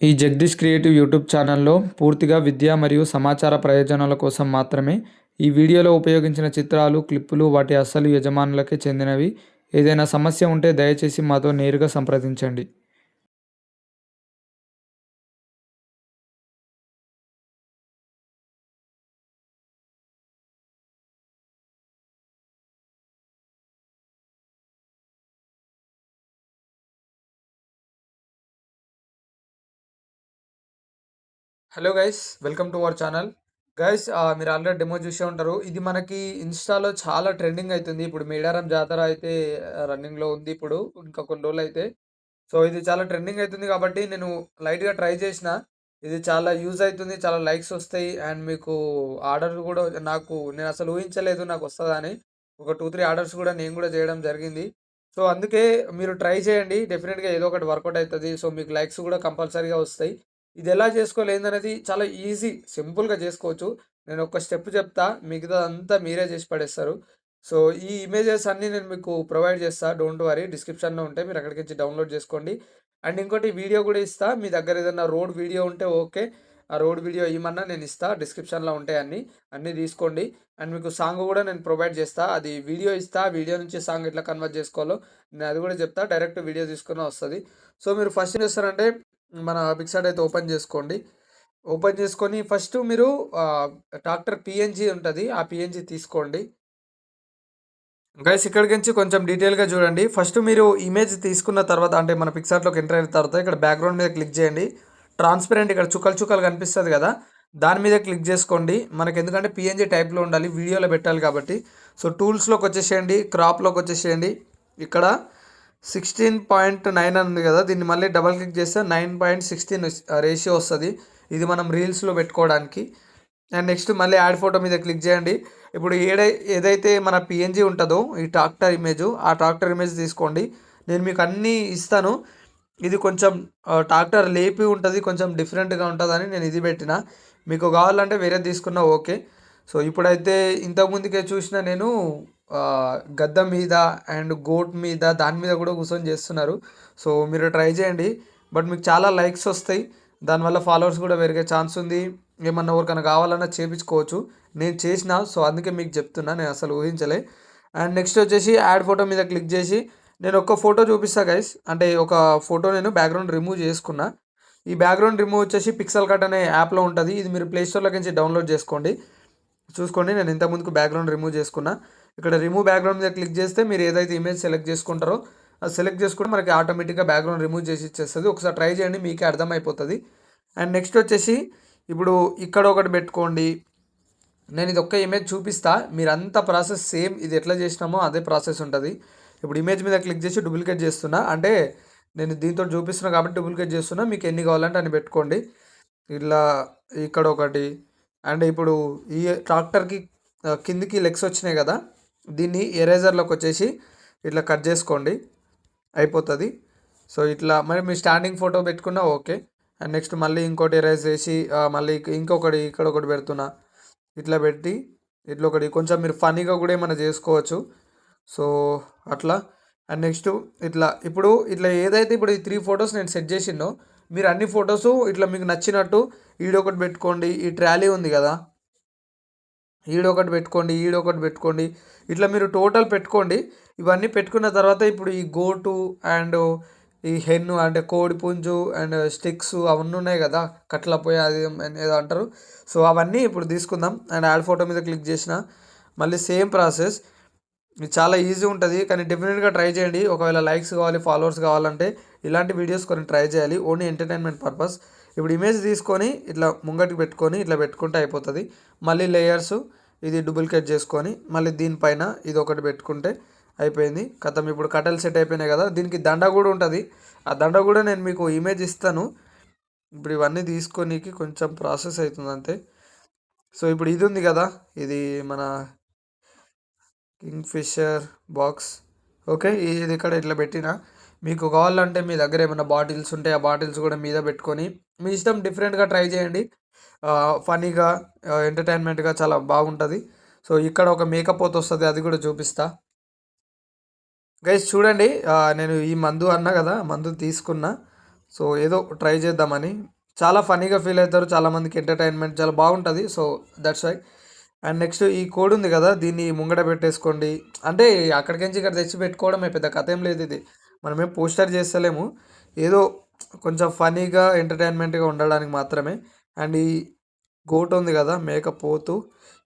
ఈ Jagadish creative YouTube ఛానల్లో పూర్తిగా విద్య మరియు సమాచార ప్రయోజనాల కోసం మాత్రమే ఈ వీడియోలో ఉపయోగించిన చిత్రాలు క్లిప్పులు వాటి అసలు యజమానులకే చెందినవి. ఏదైనా సమస్య ఉంటే దయచేసి మాతో నేరుగా సంప్రదించండి. Hello guys welcome to our channel guys మీరు ఆల్రెడీ డెమో చూసే ఉంటారు. ఇది మనకి ఇన్స్టాలో చాలా ట్రెండింగ్ అవుతుంది ఇప్పుడు మేడారం జాతర అయితే రన్నింగ్లో ఉంది ఇప్పుడు ఇంకా కొన్ని రోజులు అయితే. సో ఇది చాలా ట్రెండింగ్ అవుతుంది కాబట్టి నేను లైట్గా ట్రై చేసిన. ఇది చాలా యూజ్ అవుతుంది చాలా లైక్స్ వస్తాయి. అండ్ మీకు ఆర్డర్ కూడా నాకు నేను అసలు ఊహించలేదు నాకు వస్తుందని ఒక టూ త్రీ ఆర్డర్స్ కూడా నేను కూడా చేయడం జరిగింది. సో అందుకే మీరు ట్రై చేయండి. డెఫినెట్గా ఏదో ఒకటి వర్కౌట్ అవుతుంది. సో మీకు లైక్స్ కూడా కంపల్సరీగా వస్తాయి. ఇది ఎలా చేసుకోవాలి ఏందనేది చాలా ఈజీ సింపుల్గా చేసుకోవచ్చు. నేను ఒక స్టెప్ చెప్తా మిగతా అంతా మీరే చేసి పడేస్తారు. సో ఈ ఇమేజెస్ అన్నీ నేను మీకు ప్రొవైడ్ చేస్తా డోంట్ వరీ. డిస్క్రిప్షన్లో ఉంటే మీరు అక్కడికి వచ్చి డౌన్లోడ్ చేసుకోండి. అండ్ ఇంకోటి వీడియో కూడా ఇస్తా మీ దగ్గర ఏదైనా రోడ్ వీడియో ఉంటే ఓకే. ఆ రోడ్ వీడియో ఇవ్వమన్నా నేను ఇస్తా డిస్క్రిప్షన్లో ఉంటాయి అన్నీ అన్నీ తీసుకోండి. అండ్ మీకు సాంగ్ కూడా నేను ప్రొవైడ్ చేస్తా అది వీడియో ఇస్తా వీడియో నుంచి సాంగ్ ఎట్లా కన్వర్ట్ చేసుకోవాలో నేను అది కూడా చెప్తా డైరెక్ట్ వీడియో తీసుకుని వస్తుంది. సో మీరు ఫస్ట్ ఏం చేస్తారంటే మన పిక్సార్ట్ అయితే ఓపెన్ చేసుకోండి. ఓపెన్ చేసుకొని ఫస్ట్ మీరు డాక్టర్ పిఎన్జి ఉంటుంది ఆ పిఎన్జి తీసుకోండి. గైస్ ఇక్కడికి నుంచి కొంచెం డీటెయిల్గా చూడండి. ఫస్ట్ మీరు ఇమేజ్ తీసుకున్న తర్వాత అంటే మన పిక్సార్ట్లోకి ఎంటర్ అయిన తర్వాత ఇక్కడ బ్యాక్గ్రౌండ్ మీద క్లిక్ చేయండి. ట్రాన్స్పరెంట్ ఇక్కడ చుక్కలు చుక్కలు కనిపిస్తుంది కదా దాని మీద క్లిక్ చేసుకోండి. మనకి ఎందుకంటే పిఎన్జి టైప్లో ఉండాలి వీడియోలో పెట్టాలి కాబట్టి. సో టూల్స్లోకి వచ్చేసేయండి క్రాప్లోకి వచ్చేసేయండి. ఇక్కడ సిక్స్టీన్ పాయింట్ నైన్ ఉంది కదా దీన్ని మళ్ళీ డబల్ క్లిక్ చేస్తే నైన్ పాయింట్ సిక్స్టీన్ రేషియో వస్తుంది. ఇది మనం రీల్స్లో పెట్టుకోవడానికి. అండ్ నెక్స్ట్ మళ్ళీ యాడ్ ఫోటో మీద క్లిక్ చేయండి. ఇప్పుడు ఏడై ఏదైతే మన పిఎన్జీ ఉంటుందో ఈ ట్రాక్టర్ ఇమేజ్ ఆ ట్రాక్టర్ ఇమేజ్ తీసుకోండి. నేను మీకు అన్నీ ఇస్తాను. ఇది కొంచెం ట్రాక్టర్ లేపి ఉంటుంది కొంచెం డిఫరెంట్గా ఉంటుందని నేను ఇది పెట్టిన. మీకు కావాలంటే వేరే తీసుకున్నా ఓకే. సో ఇప్పుడైతే ఇంతకుముందుకే చూసిన నేను గద్ద మీద అండ్ గోట్ మీద దాని మీద కూడా కూర్చొని చేస్తున్నారు. సో మీరు ట్రై చేయండి. బట్ మీకు చాలా లైక్స్ వస్తాయి. దానివల్ల ఫాలోవర్స్ కూడా పెరిగే ఛాన్స్ ఉంది. ఏమన్నా ఎవరికైనా కావాలన్నా చేపించుకోవచ్చు. నేను చేసిన సో అందుకే మీకు చెప్తున్నా. నేను అసలు ఊహించలే. అండ్ నెక్స్ట్ వచ్చేసి యాడ్ ఫోటో మీద క్లిక్ చేసి నేను ఒక ఫోటో చూపిస్తా గైస్ అంటే ఒక ఫోటో నేను బ్యాక్గ్రౌండ్ రిమూవ్ చేసుకున్నా. ఈ బ్యాక్గ్రౌండ్ రిమూవ్ వచ్చేసి పిక్సల్ కట్ అనే యాప్లో ఉంటుంది. ఇది మీరు ప్లేస్టోర్లోకి నుంచి డౌన్లోడ్ చేసుకోండి. చూసుకోండి. నేను ఇంతకుముందుకు బ్యాక్గ్రౌండ్ రిమూవ్ చేసుకున్నా. ఇక్కడ రిమూవ్ బ్యాక్గ్రౌండ్ మీద క్లిక్ చేస్తే మీరు ఏదైతే ఇమేజ్ సెలెక్ట్ చేసుకుంటారో అది సెలెక్ట్ చేసుకుంటే మనకి ఆటోమేటిక్గా బ్యాక్గ్రౌండ్ రిమూవ్ చేసి ఇచ్చేస్తుంది. ఒకసారి ట్రై చేయండి మీకే అర్థమైపోతుంది. అండ్ నెక్స్ట్ వచ్చేసి ఇప్పుడు ఇక్కడ ఒకటి పెట్టుకోండి. నేను ఇది ఒక్క ఇమేజ్ చూపిస్తా. మీరంతా ప్రాసెస్ సేమ్ ఇది ఎట్లా చేసినామో అదే ప్రాసెస్ ఉంటుంది. ఇప్పుడు ఇమేజ్ మీద క్లిక్ చేసి డూప్లికేట్ చేస్తున్నా. అంటే నేను దీంతో చూపిస్తున్నా కాబట్టి డూప్లికేట్ చేస్తున్నా. మీకు ఎన్ని కావాలంటే అని పెట్టుకోండి. ఇట్లా ఇక్కడ ఒకటి. అండ్ ఇప్పుడు ఈ ట్రాక్టర్కి కిందికి లెగ్స్ వచ్చినాయి కదా దీన్ని ఎరేజర్లోకి వచ్చేసి ఇట్లా కట్ చేసుకోండి. అయిపోతుంది. సో ఇట్లా మరి మీ స్టాండింగ్ ఫోటో పెట్టుకున్నా ఓకే. అండ్ నెక్స్ట్ మళ్ళీ ఇంకోటి ఎరేజ్ చేసి మళ్ళీ ఇంకొకటి ఇక్కడ ఒకటి పెడుతున్నా. ఇట్లా పెట్టి ఇట్లా ఒకటి కొంచెం మీరు ఫనీగా కూడా ఏమైనా చేసుకోవచ్చు. సో అట్లా. అండ్ నెక్స్ట్ ఇట్లా ఇప్పుడు ఇట్లా ఏదైతే ఇప్పుడు ఈ త్రీ ఫొటోస్ నేను సెట్ చేసిందో మీరు అన్ని ఫొటోస్ ఇట్లా మీకు నచ్చినట్టు ఈడొకటి పెట్టుకోండి. ఈ ట్రాలీ ఉంది కదా. ఈడొకటి పెట్టుకోండి ఈడొకటి పెట్టుకోండి. ఇట్లా మీరు టోటల్ పెట్టుకోండి. ఇవన్నీ పెట్టుకున్న తర్వాత ఇప్పుడు ఈ గోటు అండ్ ఈ హెన్ను అంటే కోడి పుంజు అండ్ స్టిక్స్ అవన్నీ ఉన్నాయి కదా కట్ల పోయి అది ఏదో అంటారు. సో అవన్నీ ఇప్పుడు తీసుకుందాం. అండ్ యాడ్ ఫోటో మీద క్లిక్ చేసిన మళ్ళీ సేమ్ ప్రాసెస్. ఇది చాలా ఈజీ ఉంటుంది కానీ డెఫినెట్గా ట్రై చేయండి. ఒకవేళ లైక్స్ కావాలి ఫాలోవర్స్ కావాలంటే ఇలాంటి వీడియోస్ కొన్ని ట్రై చేయాలి. Only entertainment purpose. ఇప్పుడు ఇమేజ్ తీసుకొని ఇట్లా ముంగటికి పెట్టుకొని ఇట్లా పెట్టుకుంటే అయిపోతుంది. మళ్ళీ లేయర్స్ ఇది డూప్లికేట్ చేసుకొని మళ్ళీ దీనిపైన ఇది ఒకటి పెట్టుకుంటే అయిపోయింది. కథం ఇప్పుడు కట్టెలు సెట్ అయిపోయినాయి కదా దీనికి దండ కూడా ఉంటుంది. ఆ దండ కూడా నేను మీకు ఇమేజ్ ఇస్తాను. ఇప్పుడు ఇవన్నీ తీసుకోనికి కొంచెం ప్రాసెస్ అవుతుంది అంతే. సో ఇప్పుడు ఇది ఉంది కదా ఇది మన కింగ్ ఫిషర్ బాక్స్ ఓకే ఇది ఇక్కడ ఇట్లా పెట్టిన. మీకు కావాలంటే మీ దగ్గర ఏమైనా బాటిల్స్ ఉంటే ఆ బాటిల్స్ కూడా మీద పెట్టుకొని మీ ఇష్టం డిఫరెంట్గా ట్రై చేయండి. ఫనీగా ఎంటర్టైన్మెంట్గా చాలా బాగుంటుంది. సో ఇక్కడ ఒక మేకప్ పోత వస్తుంది అది కూడా చూపిస్తా. గైస్ చూడండి నేను ఈ మందు అన్నా కదా మందు తీసుకున్నా. సో ఏదో ట్రై చేద్దామని. చాలా ఫనీగా ఫీల్ అవుతారు చాలామందికి ఎంటర్టైన్మెంట్ చాలా బాగుంటుంది. So that's why. And next ఈ కోడ్ ఉంది కదా దీన్ని ముంగట పెట్టేసుకోండి. అంటే అక్కడికి నుంచి ఇక్కడ తెచ్చి పెట్టుకోవడం పెద్ద కథ ఏం లేదు ఇది. మనమేం పోస్టర్ చేస్తలేము. ఏదో కొంచెం ఫనీగా ఎంటర్టైన్మెంట్గా ఉండడానికి మాత్రమే. అండ్ ఈ గోట్ ఉంది కదా మేక పోతు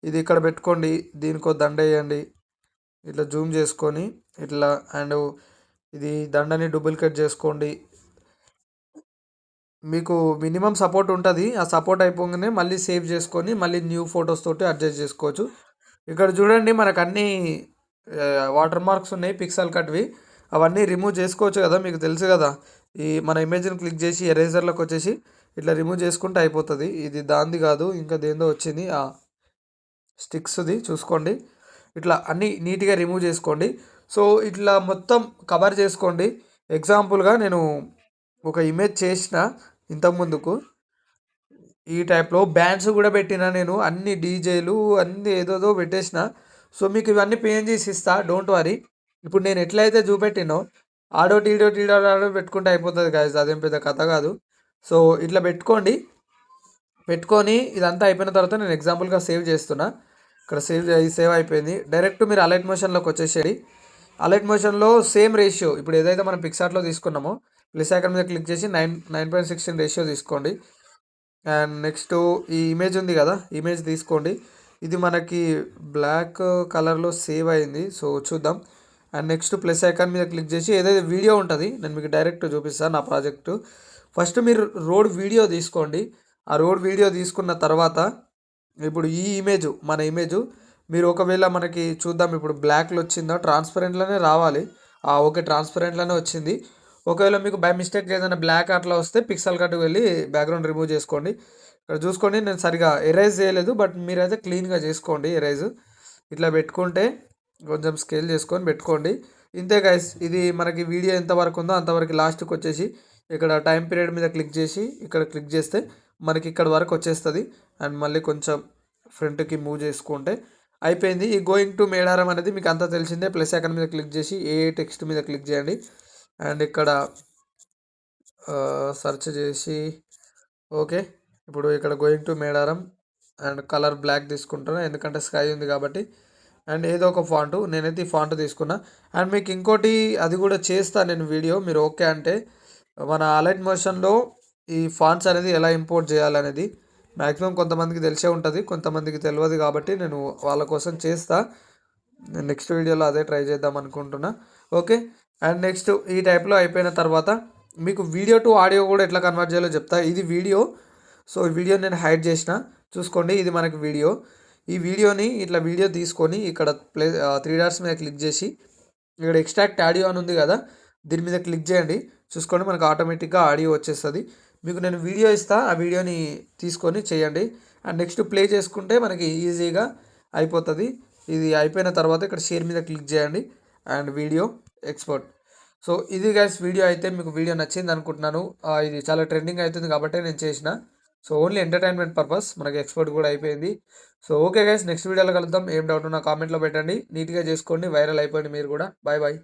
ఇది ఇక్కడ పెట్టుకోండి దీనికో దండ వేయండి ఇట్లా జూమ్ చేసుకొని ఇట్లా అండ్ ఇది దండని డూప్లికేట్ చేసుకోండి. మీకు మినిమం సపోర్ట్ ఉంటుంది ఆ సపోర్ట్ అయిపోగానే మళ్ళీ సేవ్ చేసుకొని మళ్ళీ న్యూ ఫొటోస్ తోటి అడ్జస్ట్ చేసుకోవచ్చు. ఇక్కడ చూడండి మనకు అన్ని వాటర్ మార్క్స్ ఉన్నాయి పిక్సెల్ కట్వి. అవన్నీ రిమూవ్ చేసుకోవచ్చు కదా మీకు తెలుసు కదా. ఈ మన ఇమేజ్ని క్లిక్ చేసి ఎరేజర్లోకి వచ్చేసి ఇట్లా రిమూవ్ చేసుకుంటే అయిపోతుంది. ఇది దాంది కాదు ఇంకా దేందో వచ్చింది. ఆ స్టిక్స్ది చూసుకోండి. ఇట్లా అన్నీ నీట్గా రిమూవ్ చేసుకోండి. సో ఇట్లా మొత్తం కవర్ చేసుకోండి. ఎగ్జాంపుల్గా నేను ఒక ఇమేజ్ చేసిన ఇంతకుముందుకు ఈ టైప్లో బ్యాండ్స్ కూడా పెట్టిన నేను అన్ని డీజేలు అన్ని ఏదోదో పెట్టేసిన. సో మీకు ఇవన్నీ పేన్ చేసి ఇస్తా డోంట్ వరీ ఇప్పుడు నేను ఎట్లయితే చూపెట్టినో ఆడో టీడో టీడో ఆడో పెట్టుకుంటే అయిపోతుంది గాయస్ అదేం పెద్ద కథ కాదు. సో ఇట్లా పెట్టుకోండి. పెట్టుకొని ఇదంతా అయిపోయిన తర్వాత నేను ఎగ్జాంపుల్గా సేవ్ చేస్తున్నా. ఇక్కడ సేవ్ సేవ్ అయిపోయింది. డైరెక్ట్ మీరు అలైట్ మోషన్లోకి వచ్చేసేది అలైట్ మోషన్లో సేమ్ రేషియో ఇప్పుడు ఏదైతే మనం పిక్సార్ట్లో తీసుకున్నామో ప్లస్ ఐకన్ మీద క్లిక్ చేసి nine nine point sixteen ratio తీసుకోండి. అండ్ నెక్స్ట్ ఈ ఇమేజ్ ఉంది కదా ఇమేజ్ తీసుకోండి. ఇది మనకి బ్లాక్ కలర్లో సేవ్ అయింది. సో చూద్దాం. అండ్ నెక్స్ట్ ప్లస్ ఐకాన్ మీద క్లిక్ చేసి ఏదైతే వీడియో ఉంటుంది నేను మీకు డైరెక్ట్ చూపిస్తాను నా ప్రాజెక్టు. ఫస్ట్ మీరు రోడ్ వీడియో తీసుకోండి. ఆ రోడ్ వీడియో తీసుకున్న తర్వాత ఇప్పుడు ఈ ఇమేజ్ మన ఇమేజ్ మీరు ఒకవేళ మనకి చూద్దాం ఇప్పుడు బ్లాక్లో వచ్చిందో ట్రాన్స్పరెంట్లోనే రావాలి. ఓకే ట్రాన్స్పరెంట్లోనే వచ్చింది. ఒకవేళ మీకు బై మిస్టేక్ ఏదైనా బ్లాక్ అట్లా వస్తే పిక్సెల్ కట్కి వెళ్ళి బ్యాక్గ్రౌండ్ రిమూవ్ చేసుకోండి. ఇక్కడ చూసుకోండి నేను సరిగా ఎరేజ్ చేయలేదు బట్ మీరైతే క్లీన్గా చేసుకోండి ఎరైజ్. ఇట్లా పెట్టుకుంటే కొంచెం స్కేల్ చేసుకొని పెట్టుకోండి. ఇంతే గైస్ ఇది మనకి వీడియో ఎంతవరకు ఉందో అంతవరకు లాస్ట్కి వచ్చేసి ఇక్కడ టైం పీరియడ్ మీద క్లిక్ చేసి ఇక్కడ క్లిక్ చేస్తే మనకి ఇక్కడ వరకు వచ్చేస్తుంది. అండ్ మళ్ళీ కొంచెం ఫ్రంట్కి మూవ్ చేసుకుంటే అయిపోయింది. ఈ గోయింగ్ టు మేడారం అనేది మీకు అంతా తెలిసిందే. ప్లస్ అక్కడ మీద క్లిక్ చేసి ఏ టెక్స్ట్ మీద క్లిక్ చేయండి. అండ్ ఇక్కడ సెర్చ్ చేసి ఓకే ఇప్పుడు ఇక్కడ going to Medaram and colour black తీసుకుంటాను ఎందుకంటే స్కై ఉంది కాబట్టి అండ్ ఏదో ఒక ఫాంటు నేనైతే ఈ ఫాంట్ తీసుకున్నా. అండ్ మీకు ఇంకోటి అది కూడా చేస్తాను నేను వీడియో మీరు ఓకే అంటే. మన అలైట్ మోషన్లో ఈ ఫాంట్స్ అనేది ఎలా ఇంపోర్ట్ చేయాలనేది మ్యాక్సిమం కొంతమందికి తెలిసే ఉంటుంది కొంతమందికి తెలియదు కాబట్టి నేను వాళ్ళ కోసం చేస్తా. నెక్స్ట్ వీడియోలో అదే ట్రై చేద్దాం అనుకుంటున్నా. ఓకే? అండ్ నెక్స్ట్ ఈ టైప్లో అయిపోయిన తర్వాత మీకు వీడియో టు ఆడియో కూడా ఎట్లా కన్వర్ట్ చేయాలో చెప్తా. ఇది వీడియో సో ఈ వీడియో నేను హైడ్ చేసిన. చూసుకోండి ఇది మనకి వీడియో. ఈ వీడియోని ఇట్లా వీడియో తీసుకొని ఇక్కడ ప్లే త్రీ డాట్స్ మీద క్లిక్ చేసి ఇక్కడ ఎక్స్ట్రాక్ట్ ఆడియో అని ఉంది కదా దీని మీద క్లిక్ చేయండి. చూసుకోండి మనకు ఆటోమేటిక్గా ఆడియో వచ్చేస్తుంది. మీకు నేను వీడియో ఇస్తా ఆ వీడియోని తీసుకొని చేయండి. అండ్ నెక్స్ట్ ప్లే చేసుకుంటే మనకి ఈజీగా అయిపోతుంది. ఇది అయిపోయిన తర్వాత ఇక్కడ షేర్ మీద క్లిక్ చేయండి. అండ్ వీడియో ఎక్స్పోర్ట్ సో ఇది గైస్ వీడియో అయితే మీకు వీడియో నచ్చింది అనుకుంటున్నాను. ఇది చాలా ట్రెండింగ్ అవుతుంది కాబట్టి నేను చేసిన. సో ఓన్లీ ఎంటర్టైన్మెంట్ పర్పస్ మనకి ఎక్స్పర్ట్ కూడా అయిపోయింది. సో ఓకే గైస్ నెక్స్ట్ వీడియోలో కలుద్దాం. ఏం డౌట్ ఉన్నా కామెంట్లో పెట్టండి. నీట్గా చేసుకోండి. వైరల్ అయిపోయింది మీరు కూడా. Bye bye